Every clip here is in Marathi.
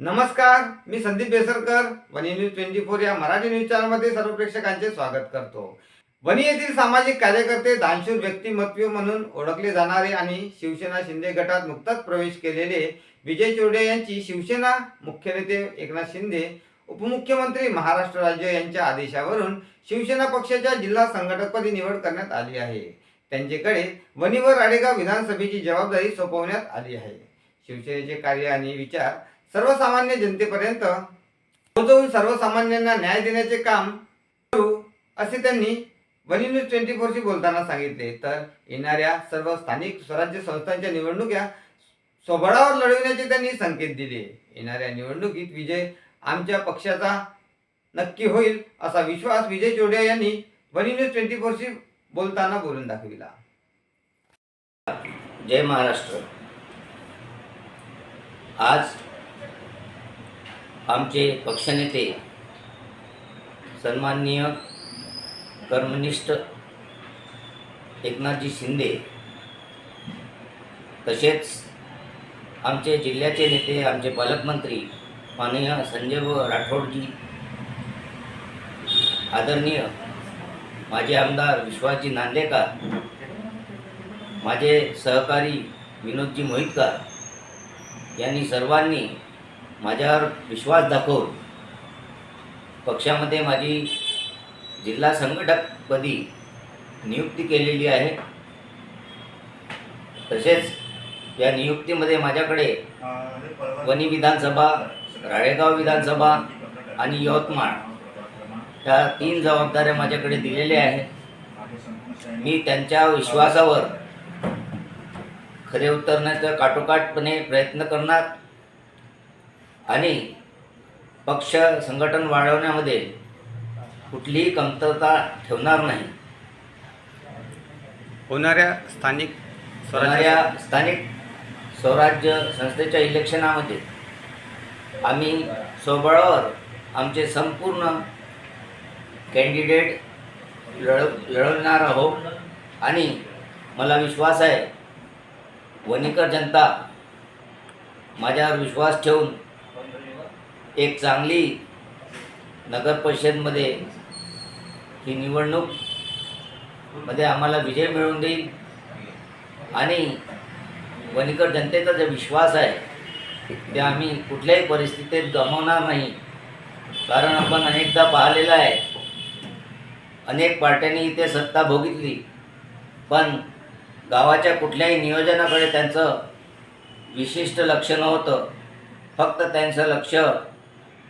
नमस्कार मी संदीप बेसरकर वनी न्यूज ट्वेंटी फोर या मराठी न्यूज चॅनलमध्ये सर्व प्रेक्षकांचे स्वागत करतो. वनी येथील सामाजिक कार्यकर्ते दानशूर व्यक्तिमत्व म्हणून ओळखले जाणारे आणि शिवसेना शिंदे गटात नुकताच प्रवेश केलेले विजय चोरडे यांची शिवसेना मुख्य नेते एकनाथ शिंदे उपमुख्यमंत्री महाराष्ट्र राज्य यांच्या आदेशावरून शिवसेना पक्षाच्या जिल्हा संघटकपदी निवड करण्यात आली आहे. त्यांच्याकडे वनीवर आडेगाव विधानसभेची जबाबदारी सोपवण्यात आली आहे. शिवसेनेचे कार्य आणि विचार सर्वसामान्य जनतेपर्यंत पोहोचवून सर्वसामान्यांना न्याय देण्याचे काम करू असे त्यांनी वनी न्यूज ट्वेंटी फोरशी बोलताना सांगितले. तर येणाऱ्या सर्व स्थानिक स्वराज्य संस्थांच्या निवडणुक्या स्वबळावर लढविण्याचे त्यांनी संकेत दिले. येणाऱ्या निवडणुकीत विजय आमच्या पक्षाचा नक्की होईल असा विश्वास विजय चोडिया यांनी वनी न्यूज ट्वेंटी फोरशी बोलताना बोलून दाखविला. जय महाराष्ट्र. आज आमचे पक्षनेते सन्माननीय कर्मनिष्ठ एकनाथजी शिंदे तसेच आमचे जिल्ह्याचे नेते आमचे पालकमंत्री माननीय संजय व राठोडजी आदरणीय माझे आमदार विश्वासजी नांदेकर माझे सहकारी विनोदजी मोहितकर यांनी सर्वांनी माझ्यावर विश्वास दाखवून पक्षामध्ये माझी जिल्हा संघटकपदी नियुक्ती केलेली आहे. तसेच या नियुक्तीमध्ये माझ्याकडे वनी विधानसभा राळेगाव विधानसभा आणि यवतमाळ ह्या तीन जबाबदाऱ्या माझ्याकडे दिलेल्या आहेत. मी त्यांच्या विश्वासावर खरे उतरण्याचा काटोकाटपणे प्रयत्न करणार. आणि पक्ष संघटन वाढवण्यामध्ये कुठलीही कमतरता ठेवणार नाही. होणाऱ्या स्थानिक होणाऱ्या स्थानिक स्वराज्य संस्थेच्या इलेक्शनामध्ये आम्ही स्वबळावर आमचे संपूर्ण कॅन्डिडेट लढ लढवणार आहोत. आणि मला विश्वास आहे वणीकर जनता माझ्यावर विश्वास ठेवून एक चांगली नगर परिषदमध्ये ही निवडणूकमध्ये आम्हाला विजय मिळवून देईल. आणि वणीकर जनतेचा जो विश्वास आहे ते आम्ही कुठल्याही परिस्थितीत गमावणार नाही. कारण आपण अनेकदा पाहिलेलं आहे अनेक पार्ट्यांनी इथे सत्ता भोगितली. पण गावाच्या कुठल्याही नियोजनाकडे त्यांचं विशिष्ट लक्ष नव्हतं. फक्त त्यांचं लक्ष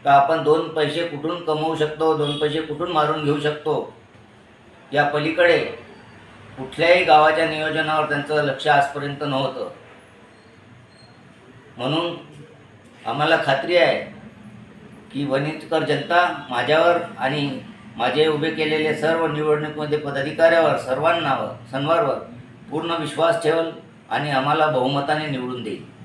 तर आपण दोन पैसे कुठून कमवू शकतो दोन पैसे कुठून मारून घेऊ शकतो? या पलीकडे कुठल्याही गावाच्या नियोजनावर त्यांचं लक्ष आजपर्यंत नव्हतं. म्हणून आम्हाला खात्री आहे की वनितकर जनता माझ्यावर आणि माझे उभे केलेले सर्व निवडणुकीमध्ये पदाधिकाऱ्यावर सर्वांना सन्वारवर पूर्ण विश्वास ठेवल आणि आम्हाला बहुमताने निवडून देईल.